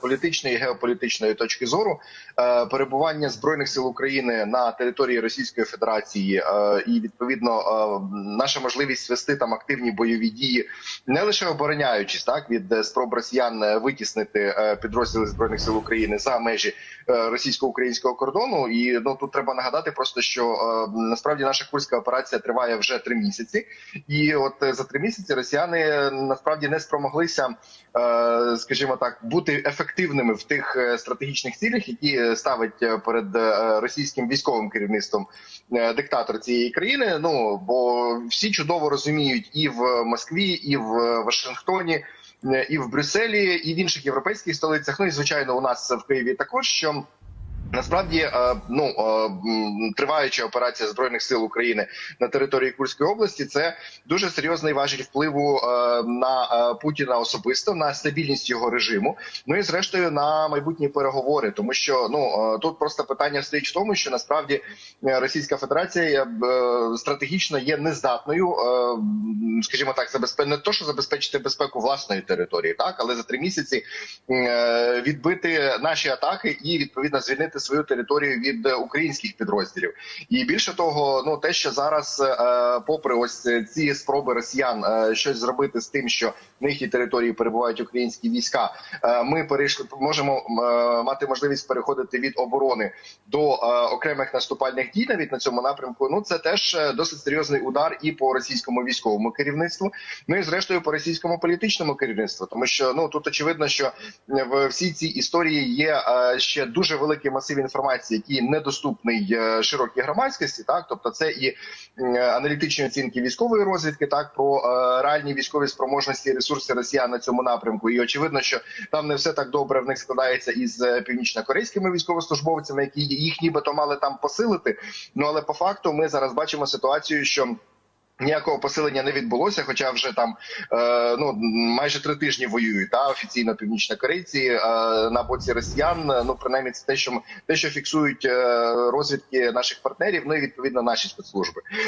політичної і геополітичної точки зору е, перебування збройних сил України на території Російської Федерації е, і відповідно е, наша можливість вести там активні бойові дії, не лише обороняючись так від спроб росіян витіснити підрозділи збройних сил України за межі російсько-українського кордону. І ну тут треба нагадати просто, що насправді наша курська операція триває вже три місяці, і от за три місяці росіяни насправді не спромоглися, скажімо так, бути ефективними в тих е, стратегічних цілях, які е, ставить е, перед російським військовим керівництвом диктатор цієї країни. Ну бо всі чудово розуміють і в Москві, і в Вашингтоні. І в Брюсселі, і в інших європейських столицях, ну і звичайно, у нас в Києві також що Насправді, е, ну е, триваюча операція збройних сил України на території Курської області це дуже серйозний важіль впливу е, на Путіна особисто на стабільність його режиму. Ну і зрештою на майбутні переговори, тому що ну тут просто питання стоїть в тому, що насправді Російська Федерація стратегічно є нездатною, скажімо так, забезпе... не то, що забезпечити безпеку власної території, так але за три місяці відбити наші атаки і відповідно звільнити свою територію від е, українських підрозділів. І більше того, ну те, що зараз, е, попри ось ці спроби росіян е, щось зробити з тим, що на їхній території перебувають українські війська, е, ми перейшли можемо е, мати можливість переходити від оборони до е, окремих наступальних дій навіть на цьому напрямку. Ну це теж е, досить серйозний удар і по російському військовому керівництву, ну і зрештою по російському політичному керівництву, тому що ну тут очевидно, що в всій цій історії є е, ще дуже великий масив інформації, який недоступний е, широкій громадськості. Так, тобто, це і аналітичні оцінки військової розвідки, так про е, реальні військові спроможності і ресурси росіян на цьому напрямку. І очевидно, що там не все так добре в них складається із е, північно-корейськими військовослужбовцями, які їх нібито мали там посилити. Ну але по факту ми зараз бачимо ситуацію, що. Ніякого посилення не відбулося, хоча вже там е, ну майже три тижні воюють та офіційно північнокорейці е, на боці росіян. Ну принаймні це те, що те, що фіксують е, розвідки наших партнерів, ну і відповідно наші спецслужби.